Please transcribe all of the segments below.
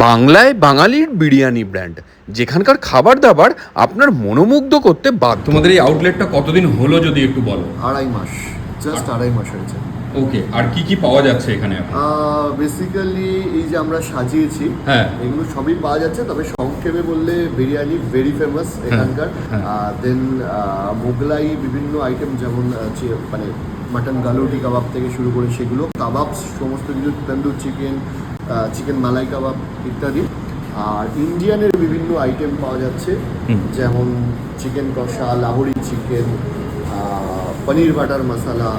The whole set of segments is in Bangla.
বাংলায় বাঙালির বিরিয়ানি ব্র্যান্ড যেখানকার খাবার দাবার আপনার মনোমুগ্ধ করতে বাধ্য তোমাদের এই আউটলেটটা কতদিন হলো যদি একটু বলো আড়াই মাস জাস্ট আড়াই মাস হয়েছে ওকে আর কি কি পাওয়া যাচ্ছে এখানে এখন? বেসিক্যালি এই যে আমরা সাজিয়েছি হ্যাঁ। এগুলো সবই পাওয়া যাচ্ছে তবে সংক্ষেপে বললে বিরিয়ানি ভেরি ফেমাস এখানকার হ্যাঁ। দেন মোগলাই বিভিন্ন আইটেম যেমন আহ, চি- মানে মাটন গালোটি কাবাব থেকে শুরু করে সেগুলো কাবাব সমস্ত কিছু তন্দুর চিকেন চিকেন মালাই কাবাব ইত্যাদি। আর ইন্ডিয়ানের বিভিন্ন আইটেম পাওয়া যাচ্ছে যেমন চিকেন কষা লাহোরি চিকেন পনির বাটার মশলা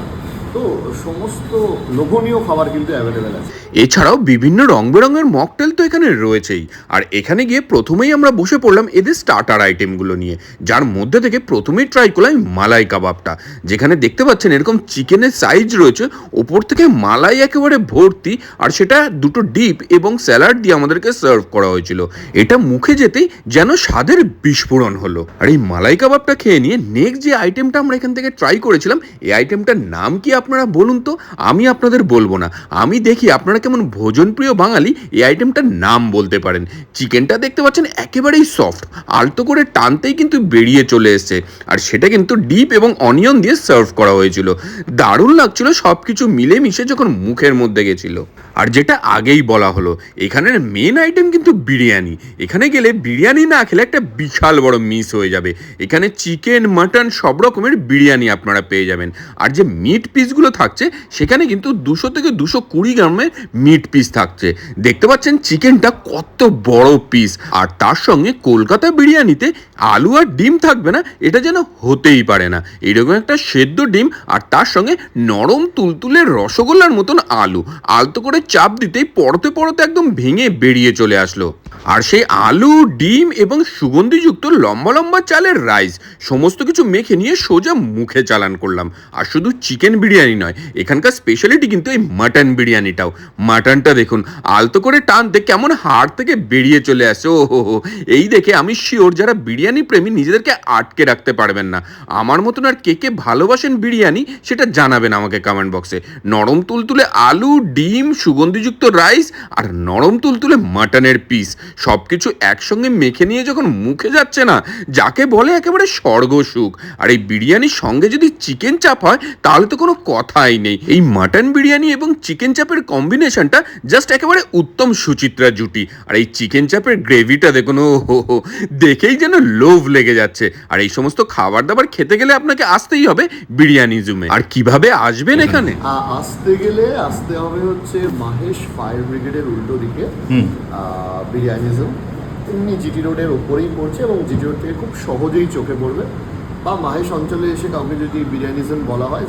সমস্ত লোভনীয় খাবার কিন্তু অ্যাভেলেবেল আছে। এছাড়াও বিভিন্ন রং বেরঙের মকটেল তো এখানে রয়েছেই। আর এখানে গিয়ে প্রথমেই আমরা বসে পড়লাম এদের স্টার্টার আইটেমগুলো নিয়ে, যার মধ্যে থেকে প্রথমেই ট্রাই করলাম মালাই কাবাবটা। যেখানে দেখতে পাচ্ছেন এরকম চিকেনের সাইজ রয়েছে, ওপর থেকে মালাই একেবারে ভর্তি, আর সেটা দুটো ডিপ এবং স্যালাড দিয়ে আমাদেরকে সার্ভ করা হয়েছিল। এটা মুখে যেতেই যেন স্বাদের বিস্ফোরণ হলো। আর এই মালাই কাবাবটা খেয়ে নিয়ে নেক্সট যে আইটেমটা আমরা এখান থেকে ট্রাই করেছিলাম, এই আইটেমটার নাম কি আপনারা বলুন তো, আমি আপনাদের বলব না। আমি দেখি আপনারা কেমন ভোজনপ্রিয় বাঙালি, এই আইটেমটার নাম বলতে পারেন। চিকেনটা দেখতে পাচ্ছেন একেবারেই সফট আলতো করে টানতেই কিন্তু বেরিয়ে চলে এসছে। আর সেটা কিন্তু ডিপ এবং অনিয়ন দিয়ে সার্ভ করা হয়েছিল। দারুণ লাগছিল সব কিছু মিলেমিশে যখন মুখের মধ্যে গেছিল। আর যেটা আগেই বলা হলো, এখানের মেন আইটেম কিন্তু বিরিয়ানি। এখানে গেলে বিরিয়ানি না খেলে একটা বিশাল বড় মিস হয়ে যাবে। এখানে চিকেন মাটন সব রকমের বিরিয়ানি আপনারা পেয়ে যাবেন। আর যে মিট পিসগুলো থাকছে, সেখানে কিন্তু দুশো থেকে দুশো কুড়ি গ্রামের মিট পিস থাকছে। দেখতে পাচ্ছেন চিকেনটা কত বড় পিস আর তার সঙ্গে কলকাতা বিরিয়ানিতে আলু আর ডিম থাকবে না, এটা যেন হতেই পারে না। এরকম একটা সেদ্ধ ডিম আর তার সঙ্গে নরম তুলতুলে রসগোল্লার মতন আলু। আলতো করে চাপ দিতেই পড়তে পড়তে একদম ভেঙে বেরিয়ে চলে আসলো। আর সেই আলু, ডিম এবং সুগন্ধিযুক্ত লম্বা লম্বা চালের রাইস, সমস্ত কিছু মেখে নিয়ে সোজা মুখে চালান করলাম। আর শুধু চিকেন বিরিয়ানি নয়, এখানকার স্পেশালিটি কিন্তু এই মাটন বিরিয়ানিটাও। মাটনটা দেখুন, আলতো করে টানতে কেমন হাড় থেকে বেরিয়ে চলে আসে ও হো এই দেখে আমি শিওর যারা বিরিয়ানি প্রেমী, নিজেদেরকে আটকে রাখতে পারবেন না। আমার মতন আর কে কে ভালোবাসেন বিরিয়ানি, সেটা জানাবেন আমাকে কমেন্ট বক্সে নরম তুলতুলে আলু, ডিম, সুগন্ধিযুক্ত রাইস, আর নরম তুলতুলে মাটনের পিস সব কিছু একসঙ্গে মেখে নিয়ে যখন মুখে যাচ্ছে না যাকে বলে একেবারে স্বর্গ সুখ আর এই বিরিয়ানির সঙ্গে যদি চিকেন চাপ হয় তাহলে তো কোনো কথাই নেই। এই মাটন বিরিয়ানি এবং চিকেন চাপের কম্বিনেশনটা জাস্ট একেবারে উত্তম সুচিত্রা জুটি। আর এই চিকেন চাপের গ্রেভিটা দেখুন ও হো হো দেখেই যেন লোভ লেগে যাচ্ছে। আর এই সমস্ত খাবার দাবার খেতে গেলে আপনাকে আসতেই হবে বিরিয়ানি জুমে আর কীভাবে আসবেন এখানে? আসতে গেলে আসতে হবে হচ্ছে মাহেশ ফায়ার ব্রিগেডের উল্টো দিকে। বিরিয়ানিজম এমনি জিটি রোডের ওপরেই পড়ছে এবং জিটি রোড থেকে খুব সহজেই চোখে পড়বে। বা মাহেশ অঞ্চলে এসে কাউকে যদি বলা হয়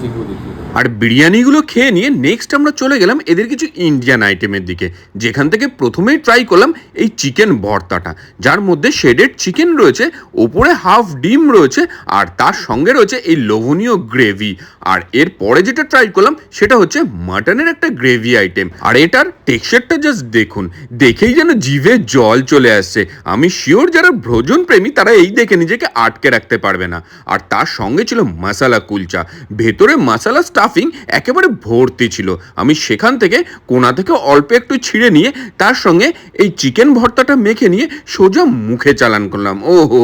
আর বিরিয়ানিগুলো খেয়ে নিয়ে নেক্সট আমরা চলে গেলাম এদের কিছু ইন্ডিয়ান আইটেমের দিকে। যেখান থেকে প্রথমেই ট্রাই করলাম এই চিকেন ভর্তাটা। যার মধ্যে শেডেড চিকেন রয়েছে, ওপরে হাফ ডিম রয়েছে, আর তার সঙ্গে রয়েছে এই লোভনীয় গ্রেভি আর এর পরে যেটা ট্রাই করলাম, সেটা হচ্ছে মাটনের একটা গ্রেভি আইটেম আর এটার টেক্সচারটা জাস্ট দেখুন। দেখেই যেন জিভে জল চলে আসছে। আমি শিওর যারা ভ্রজন প্রেমী, তারা এই দেখে নিজেকে আটকে রাখতে পারবে না। আর তার সঙ্গে ছিল মশালা কুলচা। ভেতরে মশালা স্টাফিং একেবারে ভর্তি ছিল। আমি সেখান থেকে কোনা থেকে অল্প একটু ছিঁড়ে নিয়ে তার সঙ্গে এই চিকেন ভর্তাটা মেখে নিয়ে সোজা মুখে চালান করলাম। ও হো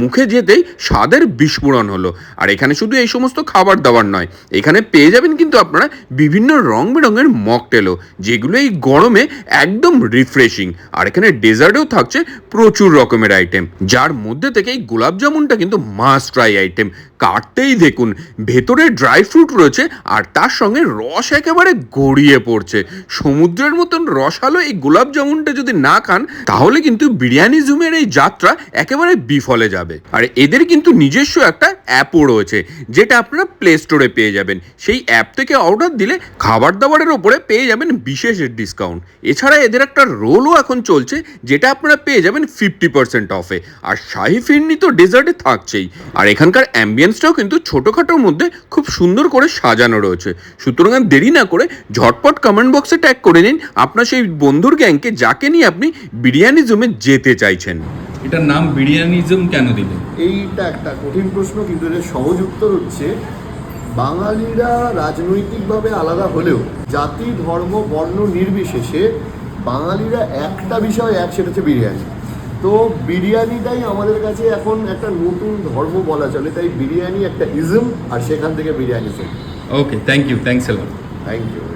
মুখে যেতেই স্বাদের বিস্ফোরণ হলো। আর এখানে শুধু এই সমস্ত খাবার দাবার নয়, এখানে পেয়ে যাবেন কিন্তু আপনারা বিভিন্ন রং বেরঙের মকটেলও যেগুলো এই গরমে একদম রিফ্রেশিং আর এখানে ডেজার্টেও থাকছে প্রচুর রকমের আইটেম যার মধ্যে থেকে এই গোলাপ জামুনটা কিন্তু মাস্ট ট্রাই আইটেম কাটতেই দেখুন, ভেতরে ড্রাই ফ্রুট রয়েছে আর তার সঙ্গে রস একেবারে গড়িয়ে পড়ছে। সমুদ্রের মতন রসালো এই গোলাপ জামুনটা যদি না খান, তাহলে কিন্তু বিরিয়ানি জুমের এই যাত্রা একেবারে বিফলে যাবে। আর এদের কিন্তু নিজস্ব একটা অ্যাপও রয়েছে, যেটা আপনারা প্লে স্টোরে পেয়ে যাবেন। সেই অ্যাপ থেকে অর্ডার দিলে খাবার দাবারের ওপরে পেয়ে যাবেন বিশেষ ডিসকাউন্ট এছাড়া এদের একটা রোলও এখন চলছে, যেটা আপনারা পেয়ে যাবেন ফিফটি পার্সেন্ট অফে আর শাহি ফিরনি তো ডেজার্টে থাকছেই। আর এখানকার অ্যাম্বিয়েন্সটাও কিন্তু ছোটোখাটোর মধ্যে খুব সুন্দর করে সাজানো রয়েছে। সুতরাং দেরি না করে ঝটপট কমেন্ট বক্সে ট্যাগ করে নিন আপনার সেই বন্ধুর গ্যাংকে যাকে নিয়ে আপনি বিরিয়ানি জমে যেতে চাইছেন। এটার নাম বিরিয়ানিজম কেন দিলে এইটা একটা কঠিন প্রশ্ন কিন্তু এর সহজ উত্তর হচ্ছে বাঙালিরা রাজনৈতিকভাবে আলাদা হলেও জাতি ধর্ম বর্ণ নির্বিশেষে বাঙালিরা একটা বিষয় এক সেটা হচ্ছে বিরিয়ানি। তো বিরিয়ানিটাই আমাদের কাছে এখন একটা নতুন ধর্ম বলা চলে তাই বিরিয়ানি একটা ইজম আর সেখান থেকে biryani okay thank you thanks এলাম থ্যাংক ইউ